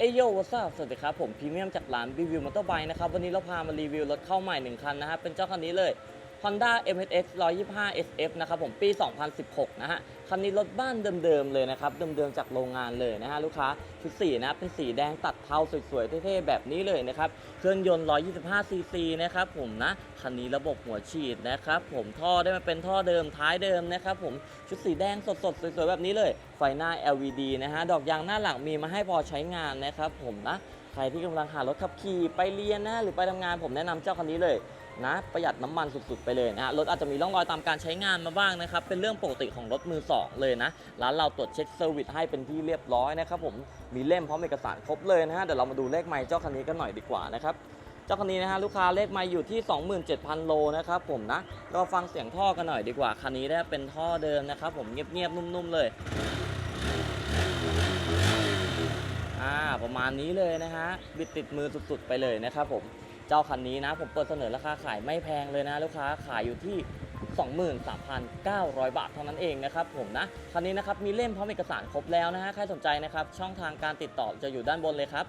เอยโยวัสสวัสดีครับ ผมพรีเมียมจากร้านรีวิวมอเตอร์ไบค์นะครับ วันนี้เราพามารีวิวรถเข้าใหม่หนึ่งคันนะฮะเป็นเจ้าคันนี้เลย Honda MSX 125 SF นะครับผมปี 2016 นะฮะ คันนี้รถบ้านเดิมๆเลยนะครับ เดิมๆจากโรงงานเลยนะฮะลูกค้า ชุดสีนะ เป็นสีแดงตัดเทาสวยๆ เท่ๆ แบบนี้เลยนะครับ เครื่องยนต์ 125 ซีซีนะครับผมนะ คันนี้ระบบหัวฉีดนะครับผมท่อได้มาเป็นท่อเดิมท้ายเดิมนะครับผม ชุดสีแดงสดๆ สวยๆ แบบนี้เลย ไฟหน้า LED นะฮะ ดอกยางหน้าหลังมีมาให้พอใช้งานนะครับผมนะ ใครที่กำลังหารถขับขี่ไปเรียนนะหรือไปทำงานผมแนะนำเจ้าคันนี้เลย นะประหยัดน้ำมันสุดๆไปเลยนะฮะรถอาจจะมีร่องรอยตามการใช้งานมาบ้างนะครับเป็นเรื่องปกติของรถมือสองเลยนะร้านเราตรวจเช็คเซอร์วิสให้เป็นที่เรียบร้อยนะครับผมมีเล่มพร้อมเอกสารครบเลยนะฮะเดี๋ยวเรามาดูเลขไมล์เจ้าคันนี้กันหน่อยดีกว่านะครับเจ้าคันนี้นะฮะลูกค้าเลขไมล์อยู่ที่ 27,000 โลนะครับผมนะเราฟังเสียงท่อกันหน่อยดีกว่าคันนี้ได้เป็นท่อเดิมนะครับผมเงียบๆนุ่มๆเลยอ่าประมาณนี้เลยนะฮะบิดติดมือสุดๆไปเลยนะครับผม เจ้าคันนี้นะ ผมเปิดเสนอราคาขายไม่แพงเลยนะลูกค้าขายอยู่ที่23,900 บาทเท่านั้นเองนะครับผมนะ คันนี้นะครับมีเล่มพร้อมเอกสารครบแล้วนะฮะ ใครสนใจนะครับ ช่องทางการติดต่อจะอยู่ด้านบนเลยครับ